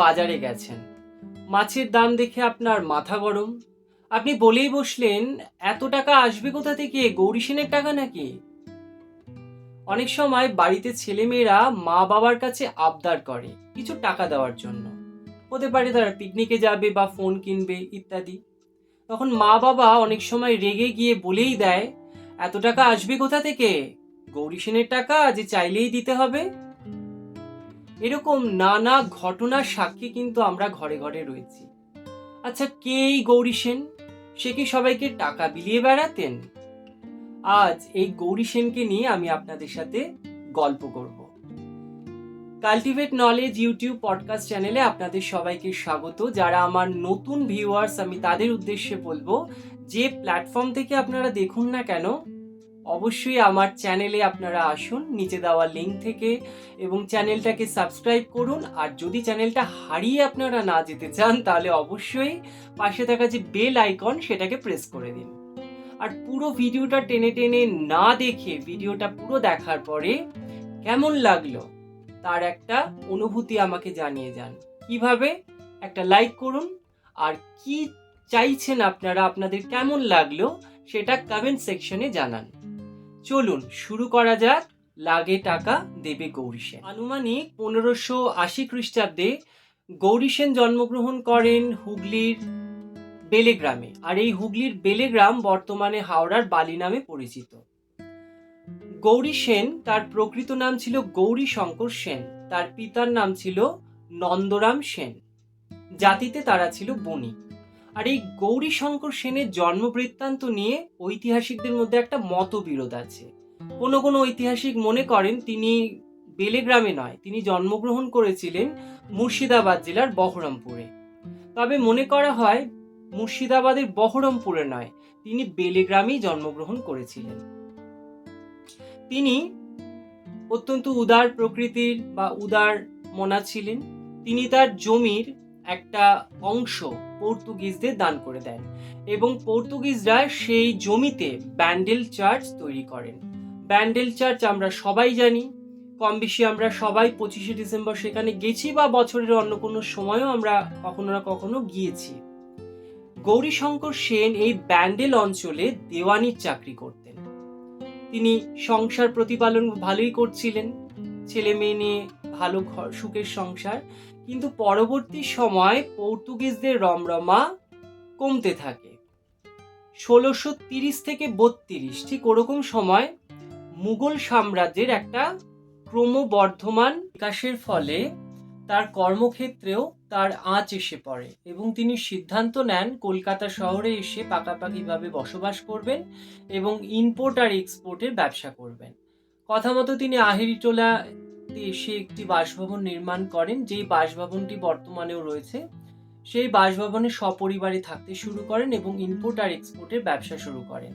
বাজারে গেছেন। মাছের দাম দেখে আপনার মাথা গরম। আপনি বলেই বসলেন, এত টাকা আসবে কোথা থেকে? গৌরী সেনের টাকা নাকি? অনেক সময় বাড়িতে ছেলেমেয়েরা মা বাবার কাছে আবদার করে কিছু টাকা দেওয়ার জন্য। হতে পারে তারা পিকনিকে যাবে বা ফোন কিনবে, ইত্যাদি। তখন মা বাবা অনেক সময় রেগে গিয়ে বলেই দেয়, এত টাকা আসবে কোথা থেকে? গৌরী সেনের টাকা যে চাইলেই দিতে হবে। এরকম নানা ঘটনার সাক্ষী কিন্তু আমরা ঘরে ঘরে রয়েছি। আচ্ছা কে এই গৌরী সেন? সে কি সবাইকে টাকা বিলিয়ে বেড়াতেন? আজ এই গৌরী সেনকে নিয়ে আমি আপনাদের সাথে গল্প করব। কাল্টিভেট নলেজ ইউটিউব পডকাস্ট চ্যানেলে আপনাদের সবাইকে স্বাগত। যারা আমার নতুন ভিউয়ার্স আমি তাদের উদ্দেশ্যে বলব, যে প্ল্যাটফর্ম থেকে আপনারা দেখুন না কেন অবশ্যই আমার চ্যানেলে আপনারা আসুন, নিচে দেওয়া লিঙ্ক থেকে, এবং চ্যানেলটাকে সাবস্ক্রাইব করুন। আর যদি চ্যানেলটা হারিয়ে আপনারা না যেতে চান, তাহলে অবশ্যই পাশে থাকা যে বেল আইকন সেটাকে প্রেস করে দিন। আর পুরো ভিডিওটা টেনে টেনে না দেখে, ভিডিওটা পুরো দেখার পরে কেমন লাগল, তার একটা অনুভূতি আমাকে জানিয়ে যান। কীভাবে? একটা লাইক করুন। আর কি চাইছেন আপনারা, আপনাদের কেমন লাগল, সেটা কমেন্ট সেকশনে জানান। চলুন শুরু করা যাক। লাগে টাকা, দেবে গৌরী সেন। আনুমানিক পনেরোশো আশি খ্রিস্টাব্দে গৌরী সেন জন্মগ্রহণ করেন হুগলির বেলেগ্রামে। আর এই হুগলির বেলেগ্রাম বর্তমানে হাওড়ার বালি নামে পরিচিত। গৌরী সেন, তার প্রকৃত নাম ছিল গৌরী শঙ্কর সেন। তার পিতার নাম ছিল নন্দরাম সেন। জাতিতে তারা ছিল বণিক। আর এই গৌরী শঙ্কর সেনের জন্ম বৃত্তান্ত নিয়ে ঐতিহাসিকদের মধ্যে একটা মতবিরোধ আছে। কোনো কোনো ঐতিহাসিক মনে করেন তিনি বেলেগ্রামে নয়, তিনি জন্মগ্রহণ করেছিলেন মুর্শিদাবাদ জেলার বহরমপুরে। তবে মনে করা হয় মুর্শিদাবাদের বহরমপুরে নয়, তিনি বেলেগ্রামেই জন্মগ্রহণ করেছিলেন। তিনি অত্যন্ত উদার প্রকৃতির বা উদার মনা ছিলেন। তিনি তার জমির একটা অংশ পর্তুগিজদের দান করে দেন এবং পর্তুগিজরা সেই জমিতে ব্যান্ডেল চার্চ তৈরি করেন। ব্যান্ডেল চার্চ আমরা সবাই জানি, কম বেশি আমরা সবাই পঁচিশে ডিসেম্বর সেখানে গেছি বা বছরের অন্য কোনো সময়ও আমরা কখনো না কখনো গিয়েছি। গৌরীশঙ্কর সেন এই ব্যান্ডেল অঞ্চলে দেওয়ানির চাকরি করতেন। তিনি সংসার প্রতিপালন ভালোই করছিলেন ছেলে মেয়ে নিয়ে ভালো ঘর সুখের সংসার। কিন্তু পরবর্তী সময় পর্তুগিজদের রমরমা কমতে থাকে। ষোলোশো তিরিশ থেকে বত্রিশ ঠিক ওরকম সময় মুঘল সাম্রাজ্যের একটা ক্রমবর্ধমান বিকাশের ফলে তার কর্মক্ষেত্রেও তার আঁচ এসে পড়ে এবং তিনি সিদ্ধান্ত নেন কলকাতা শহরে এসে পাকাপাকিভাবে বসবাস করবেন এবং ইম্পোর্ট আর এক্সপোর্টের ব্যবসা করবেন। কথা মতো তিনি আহেরিটোলা এসে একটি বাসভবন নির্মাণ করেন, যেই বাসভবনটি বর্তমানেও রয়েছে। সেই বাসভবনে সপরিবারে থাকতে শুরু করেন এবং ইম্পোর্ট আর এক্সপোর্টের ব্যবসা শুরু করেন।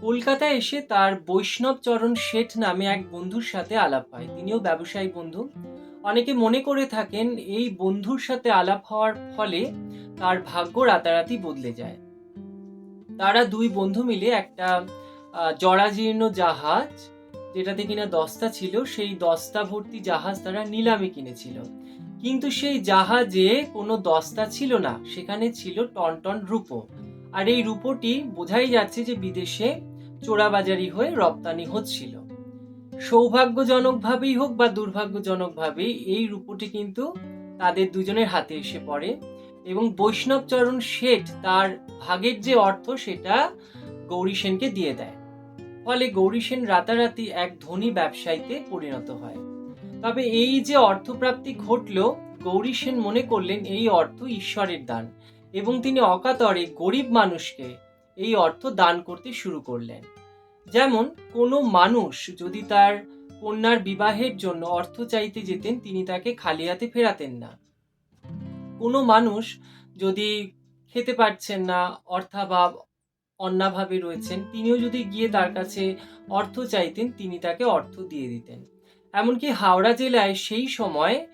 কলকাতায় এসে তার বৈষ্ণব চরণ শেঠ নামে এক বন্ধুর সাথে আলাপ হয়। তিনিও ব্যবসায়ী বন্ধু। অনেকে মনে করে থাকেন এই বন্ধুর সাথে আলাপ হওয়ার ফলে তার ভাগ্য রাতারাতি বদলে যায়। তারা দুই বন্ধু মিলে একটা জরাজীর্ণ জাহাজ যেটাতে কিনা দস্তা ছিল, সেই দস্তা ভর্তি জাহাজ তারা নিলামে কিনেছিল। কিন্তু সেই জাহাজে কোনো দস্তা ছিল না, সেখানে ছিল টন টন রূপো। আর এই রূপোটি বোঝাই যাচ্ছে যে বিদেশে চোরাবাজারি হয়ে রপ্তানি হচ্ছিল। সৌভাগ্যজনকভাবেই হোক বা দুর্ভাগ্যজনকভাবেই, এই রূপোটি কিন্তু তাদের দুজনের হাতে এসে পড়ে এবং বৈষ্ণবচরণ শেঠ তার ভাগের যে অর্থ, সেটা গৌরী সেনকে দিয়ে দেয়। ফলে গৌরী সেন রাতারাতি এক ধনী ব্যবসায়ীতে পরিণত হয়। তবে এই যে অর্থপ্রাপ্তি ঘটল, গৌরী সেন মনে করলেন এই অর্থ ঈশ্বরের দান এবং তিনি অকাতরে গরিব মানুষকে এই অর্থ দান করতে শুরু করলেন। যেমন, কোনো মানুষ যদি তার কন্যার বিবাহের জন্য অর্থ চাইতে যেতেন, তিনি তাকে খালি হাতে ফেরাতেন না। কোনো মানুষ যদি খেতে পারছেন না, অর্থাভাব অন্যাভাবে রয়েছেন। তিনিও যদি গিয়ে তার কাছে অর্থ চাইতেন, তিনি তাকে অর্থ দিয়ে দিতেন। এমনকি হাওড়া জেলায় সেই সময়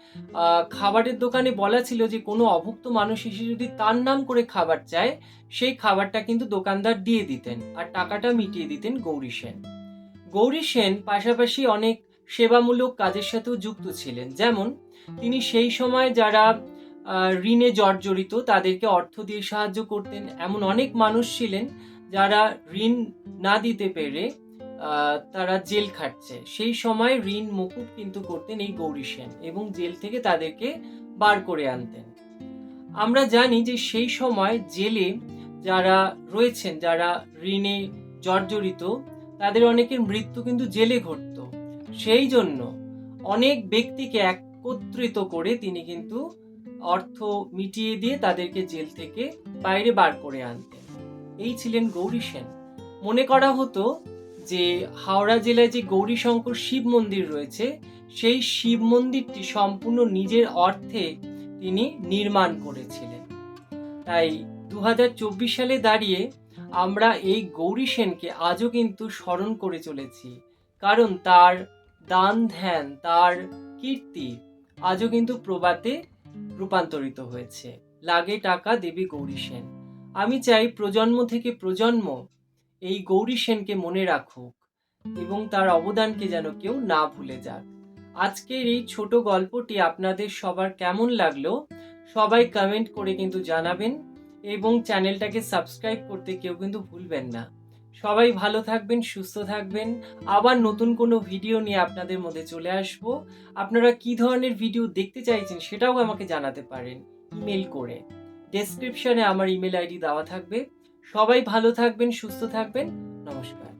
খাবারের দোকানে বলা ছিল যে, কোনো অভুক্ত মানুষ এসে যদি তার নাম করে খাবার চায়, সেই খাবারটা কিন্তু দোকানদার দিয়ে দিতেন আর টাকাটা মিটিয়ে দিতেন গৌরী সেন। গৌরী সেন পাশাপাশি অনেক সেবামূলক কাজের সাথেও যুক্ত ছিলেন। যেমন, তিনি সেই সময় যারা ঋণে জর্জরিত, তাদেরকে অর্থ দিয়ে সাহায্য করতেন। এমন অনেক মানুষ ছিলেন যারা ঋণ না দিতে পেরে তারা জেল খাটছে। সেই সময় ঋণ মকুব কিন্তু করতেন এই গৌরী সেন এবং জেল থেকে তাদেরকে বার করে আনতেন। আমরা জানি যে সেই সময় জেলে যারা রয়েছেন, যারা ঋণে জর্জরিত, তাদের অনেকের মৃত্যু কিন্তু জেলে ঘটত। সেই জন্য অনেক ব্যক্তিকে একত্রিত করে তিনি কিন্তু অর্থ মিটিয়ে দিয়ে তাদেরকে জেল থেকে বাইরে বার করে আনতেন এই ছিলেন গৌরী সেন। মনে করা হতো যে হাওড়া জেলায় যে গৌরীশঙ্কর শিব মন্দির রয়েছে, সেই শিব মন্দিরটি সম্পূর্ণ নিজের অর্থে তিনি নির্মাণ করেছিলেন। তাই দু হাজার চব্বিশ সালে দাঁড়িয়ে আমরা এই গৌরী সেনকে আজও কিন্তু স্মরণ করে চলেছি। কারণ তার দান ধ্যান, তার কীর্তি আজও কিন্তু প্রবাতে রূপান্তরিত হয়েছে। লাগে টাকা দেবী গৌরী সেন। আমি চাই প্রজন্ম থেকে প্রজন্ম এই গৌরী সেনকে মনে রাখুক এবং তার অবদানকে যেন কেউ না ভুলে যাক। আজকের এই ছোট গল্পটি আপনাদের সবার কেমন লাগল, সবাই কমেন্ট করে কিন্তু জানাবেন এবং চ্যানেলটাকে সাবস্ক্রাইব করতে কেউ কিন্তু ভুলবেন না। সবাই ভালো থাকবেন, সুস্থ থাকবেন। আবার নতুন কোনো ভিডিও নিয়ে আপনাদের মধ্যে চলে আসব। আপনারা কি ধরনের ভিডিও দেখতে চাইছেন সেটাও আমাকে জানাতে পারেন ইমেল করে। ডেসক্রিপশনে আমার ইমেল আইডি দেওয়া থাকবে। সবাই ভালো থাকবেন, সুস্থ থাকবেন। নমস্কার।